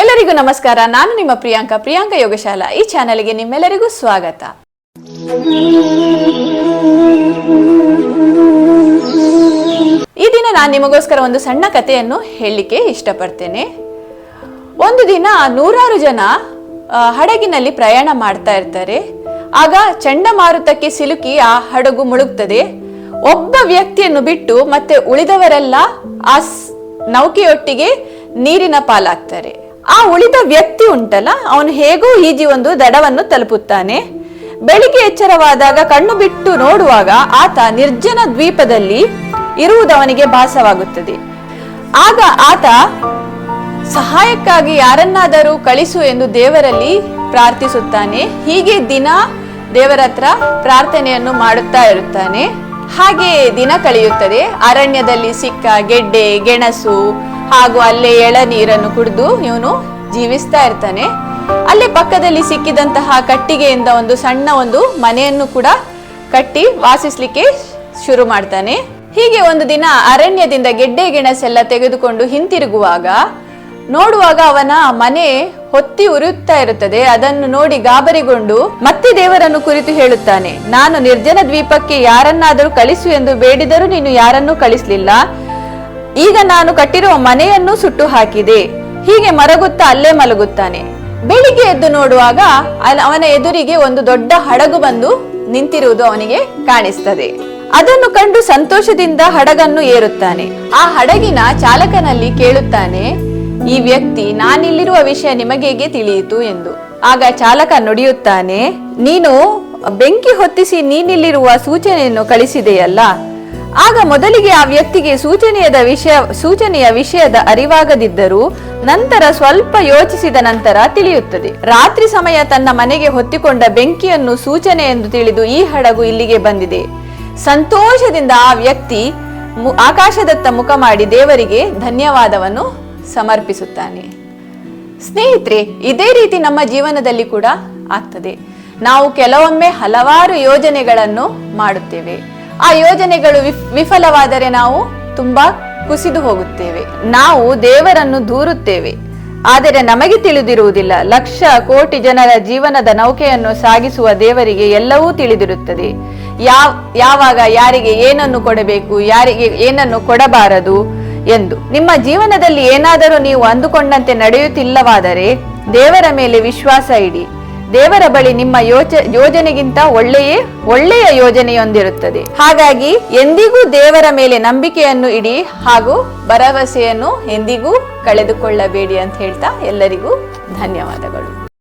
ಎಲ್ಲರಿಗೂ ನಮಸ್ಕಾರ. ನಾನು ನಿಮ್ಮ ಪ್ರಿಯಾಂಕಾ. ಪ್ರಿಯಾಂಕಾ ಯೋಗಶಾಲಾ. ಈ ಚಾನೆಲ್ಗೆ ನಿಮ್ಮೆಲ್ಲರಿಗೂ ಸ್ವಾಗತ. ಈ ದಿನ ನಾನು ನಿಮಗೋಸ್ಕರ ಒಂದು ಸಣ್ಣ ಕಥೆಯನ್ನು ಹೇಳಲಿಕ್ಕೆ ಇಷ್ಟಪಡ್ತೇನೆ. ಒಂದು ದಿನ ನೂರಾರು ಜನ ಹಡಗಿನಲ್ಲಿ ಪ್ರಯಾಣ ಮಾಡ್ತಾ ಇರ್ತಾರೆ. ಆಗ ಚಂಡಮಾರುತಕ್ಕೆ ಸಿಲುಕಿ ಆ ಹಡಗು ಮುಳುಗ್ತದೆ. ಒಬ್ಬ ವ್ಯಕ್ತಿಯನ್ನು ಬಿಟ್ಟು ಮತ್ತೆ ಉಳಿದವರೆಲ್ಲ ಆ ನೌಕೆಯೊಟ್ಟಿಗೆ ನೀರಿನ ಪಾಲಾಗ್ತಾರೆ. ಆ ಉಳಿದ ವ್ಯಕ್ತಿ ಉಂಟಲ್ಲ, ಅವನು ಹೇಗೋ ಈಜಿ ಒಂದು ದಡವನ್ನು ತಲುಪುತ್ತಾನೆ. ಬೆಳಿಗ್ಗೆ ಎಚ್ಚರವಾದಾಗ ಕಣ್ಣು ಬಿಟ್ಟು ನೋಡುವಾಗ ಆತ ನಿರ್ಜನ ದ್ವೀಪದಲ್ಲಿ ಇರುವುದವನಿಗೆ ಭಾಸವಾಗುತ್ತದೆ. ಆಗ ಆತ, ಸಹಾಯಕ್ಕಾಗಿ ಯಾರನ್ನಾದರೂ ಕಳಿಸು ಎಂದು ದೇವರಲ್ಲಿ ಪ್ರಾರ್ಥಿಸುತ್ತಾನೆ. ಹೀಗೆ ದಿನ ದೇವರ ಹತ್ರ ಪ್ರಾರ್ಥನೆಯನ್ನು ಮಾಡುತ್ತಾ ಇರುತ್ತಾನೆ. ಹಾಗೆ ದಿನ ಕಳೆಯುತ್ತದೆ. ಅರಣ್ಯದಲ್ಲಿ ಸಿಕ್ಕ ಗೆಡ್ಡೆ, ಗೆಣಸು ಹಾಗೂ ಅಲ್ಲೇ ಎಳನೀರನ್ನು ಕುಡಿದು ಇವನು ಜೀವಿಸ್ತಾ ಇರ್ತಾನೆ. ಅಲ್ಲೇ ಪಕ್ಕದಲ್ಲಿ ಸಿಕ್ಕಿದಂತಹ ಕಟ್ಟಿಗೆಯಿಂದ ಒಂದು ಸಣ್ಣ ಒಂದು ಮನೆಯನ್ನು ಕೂಡ ಕಟ್ಟಿ ವಾಸಿಸ್ಲಿಕ್ಕೆ ಶುರು ಮಾಡ್ತಾನೆ. ಹೀಗೆ ಒಂದು ದಿನ ಅರಣ್ಯದಿಂದ ಗೆಡ್ಡೆ ಗೆಣಸೆಲ್ಲ ತೆಗೆದುಕೊಂಡು ಹಿಂತಿರುಗುವಾಗ ನೋಡುವಾಗ ಅವನ ಮನೆ ಹೊತ್ತಿ ಉರಿಯುತ್ತಾ ಇರುತ್ತದೆ. ಅದನ್ನು ನೋಡಿ ಗಾಬರಿಗೊಂಡು ಮತ್ತೆ ದೇವರನ್ನು ಕುರಿತು ಹೇಳುತ್ತಾನೆ. ನಾನು ನಿರ್ಜನ ದ್ವೀಪಕ್ಕೆ ಯಾರನ್ನಾದರೂ ಕಳಿಸು ಎಂದು ಬೇಡಿದರೂ ನೀನು ಯಾರನ್ನೂ ಕಳಿಸ್ಲಿಲ್ಲ. ಈಗ ನಾನು ಕಟ್ಟಿರುವ ಮನೆಯನ್ನು ಸುಟ್ಟು ಹಾಕಿದೆ. ಹೀಗೆ ಮರಗುತ್ತಾ ಅಲ್ಲೇ ಮಲಗುತ್ತಾನೆ. ಬೆಳಿಗ್ಗೆ ಎದ್ದು ನೋಡುವಾಗ ಅವನ ಎದುರಿಗೆ ಒಂದು ದೊಡ್ಡ ಹಡಗು ಬಂದು ನಿಂತಿರುವುದು ಅವನಿಗೆ ಕಾಣಿಸ್ತದೆ. ಅದನ್ನು ಕಂಡು ಸಂತೋಷದಿಂದ ಹಡಗನ್ನು ಏರುತ್ತಾನೆ. ಆ ಹಡಗಿನ ಚಾಲಕನಲ್ಲಿ ಕೇಳುತ್ತಾನೆ, ಈ ವ್ಯಕ್ತಿ ನಾನಿಲ್ಲಿರುವ ವಿಷಯ ನಿಮಗೆ ಹೇಗೆ ತಿಳಿಯಿತು? ಎಂದು. ಆಗ ಚಾಲಕ ನುಡಿಯುತ್ತಾನೆ, ನೀನು ಬೆಂಕಿ ಹೊತ್ತಿಸಿ ನೀನಿಲ್ಲಿರುವ ಸೂಚನೆಯನ್ನು ಕಳಿಸಿದೆಯಲ್ಲ ಆಗ ಮೊದಲಿಗೆ ಆ ವ್ಯಕ್ತಿಗೆ ಸೂಚನೆಯದ ವಿಷಯ, ಸೂಚನೆಯ ವಿಷಯದ ಅರಿವಾಗದಿದ್ದರೂ ನಂತರ ಸ್ವಲ್ಪ ಯೋಚಿಸಿದ ನಂತರ ತಿಳಿಯುತ್ತದೆ. ರಾತ್ರಿ ಸಮಯ ತನ್ನ ಮನೆಗೆ ಹೊತ್ತಿಕೊಂಡ ಬೆಂಕಿಯನ್ನು ಸೂಚನೆ ಎಂದು ತಿಳಿದು ಈ ಹಡಗು ಇಲ್ಲಿಗೆ ಬಂದಿದೆ. ಸಂತೋಷದಿಂದ ಆ ವ್ಯಕ್ತಿ ಆಕಾಶದತ್ತ ಮುಖ ಮಾಡಿ ದೇವರಿಗೆ ಧನ್ಯವಾದವನ್ನು ಸಮರ್ಪಿಸುತ್ತಾನೆ. ಸ್ನೇಹಿತರೆ, ಇದೇ ರೀತಿ ನಮ್ಮ ಜೀವನದಲ್ಲಿ ಕೂಡ ಆಗ್ತದೆ. ನಾವು ಕೆಲವೊಮ್ಮೆ ಹಲವಾರು ಯೋಜನೆಗಳನ್ನು ಮಾಡುತ್ತೇವೆ. ಆ ಯೋಜನೆಗಳು ವಿಫ್- ವಿಫಲವಾದರೆ ನಾವು ತುಂಬಾ ಕುಸಿದು ಹೋಗುತ್ತೇವೆ. ನಾವು ದೇವರನ್ನು ದೂರುತ್ತೇವೆ. ಆದರೆ ನಮಗೆ ತಿಳಿದಿರುವುದಿಲ್ಲ, ಲಕ್ಷ ಕೋಟಿ ಜನರ ಜೀವನದ ನೌಕೆಯನ್ನು ಸಾಗಿಸುವ ದೇವರಿಗೆ ಎಲ್ಲವೂ ತಿಳಿದಿರುತ್ತದೆ. ಯಾವ, ಯಾವಾಗ ಯಾರಿಗೆ ಏನನ್ನು ಕೊಡಬೇಕು, ಯಾರಿಗೆ ಏನನ್ನು ಕೊಡಬಾರದು ಎಂದು. ನಿಮ್ಮ ಜೀವನದಲ್ಲಿ ಏನಾದರೂ ನೀವು ಅಂದುಕೊಂಡಂತೆ ನಡೆಯುತ್ತಿಲ್ಲವಾದರೆ ದೇವರ ಮೇಲೆ ವಿಶ್ವಾಸ ಇಡಿ. ದೇವರ ಬಳಿ ನಿಮ್ಮ ಯೋಚ, ಯೋಜನೆಗಿಂತ ಒಳ್ಳೆಯೇ, ಒಳ್ಳೆಯ ಯೋಜನೆಯೊಂದಿರುತ್ತದೆ. ಹಾಗಾಗಿ ಎಂದಿಗೂ ದೇವರ ಮೇಲೆ ನಂಬಿಕೆಯನ್ನು ಇಡಿ ಹಾಗೂ ಭರವಸೆಯನ್ನು ಎಂದಿಗೂ ಕಳೆದುಕೊಳ್ಳಬೇಡಿ ಅಂತ ಹೇಳ್ತಾ ಎಲ್ಲರಿಗೂ ಧನ್ಯವಾದಗಳು.